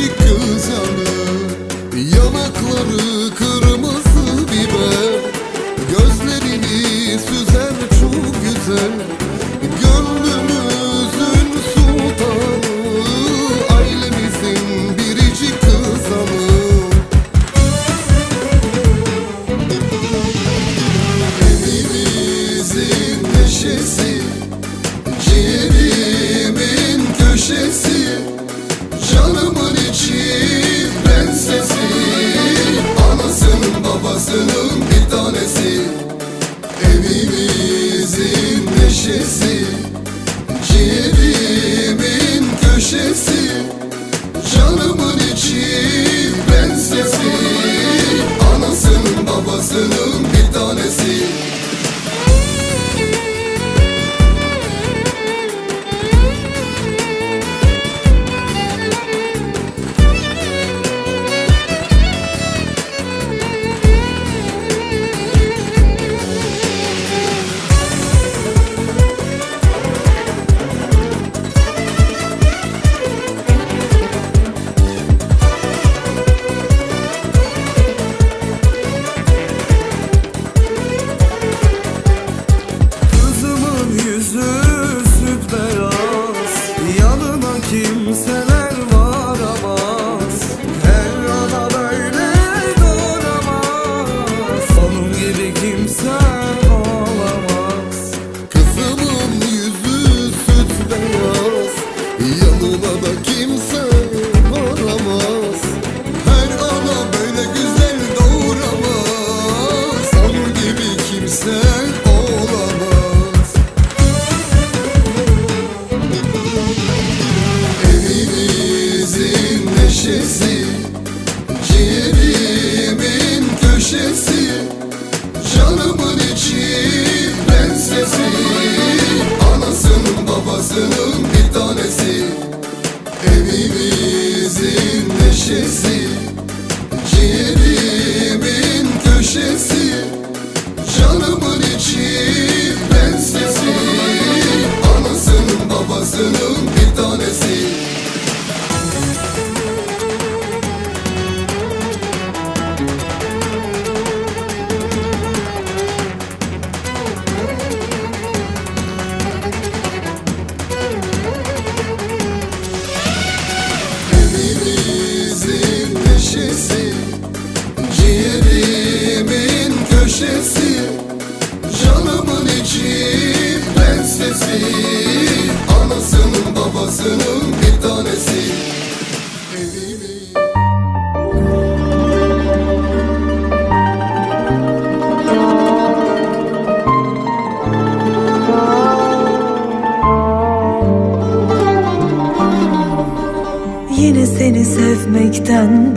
çıkar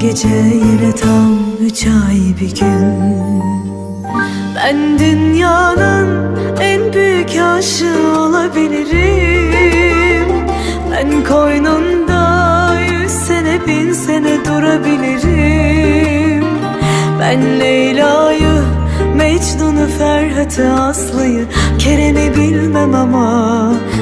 gece yine tam üç ay bir gün. Ben dünyanın en büyük aşığı olabilirim. Ben koynunda yüz sene bin sene durabilirim. Ben Leyla'yı, Mecnun'u, Ferhat'ı, Aslı'yı Kerem'i bilmem ama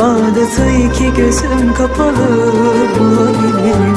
Bağdat'ı iki gözüm kapalı bulabilirim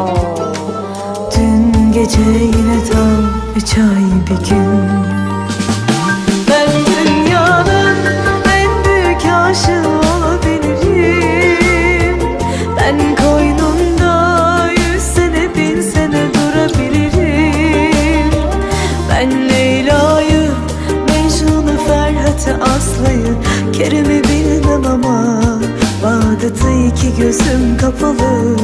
gece yine tam üç ay bir gün. Ben dünyanın en büyük aşığı olabilirim. Ben koynunda yüz sene bin sene durabilirim. Ben Leyla'yı, Mecnun'u, Ferhat'ı, Aslı'yı Kerem'i bilmem ama Bağdat'ı iki gözüm kapalı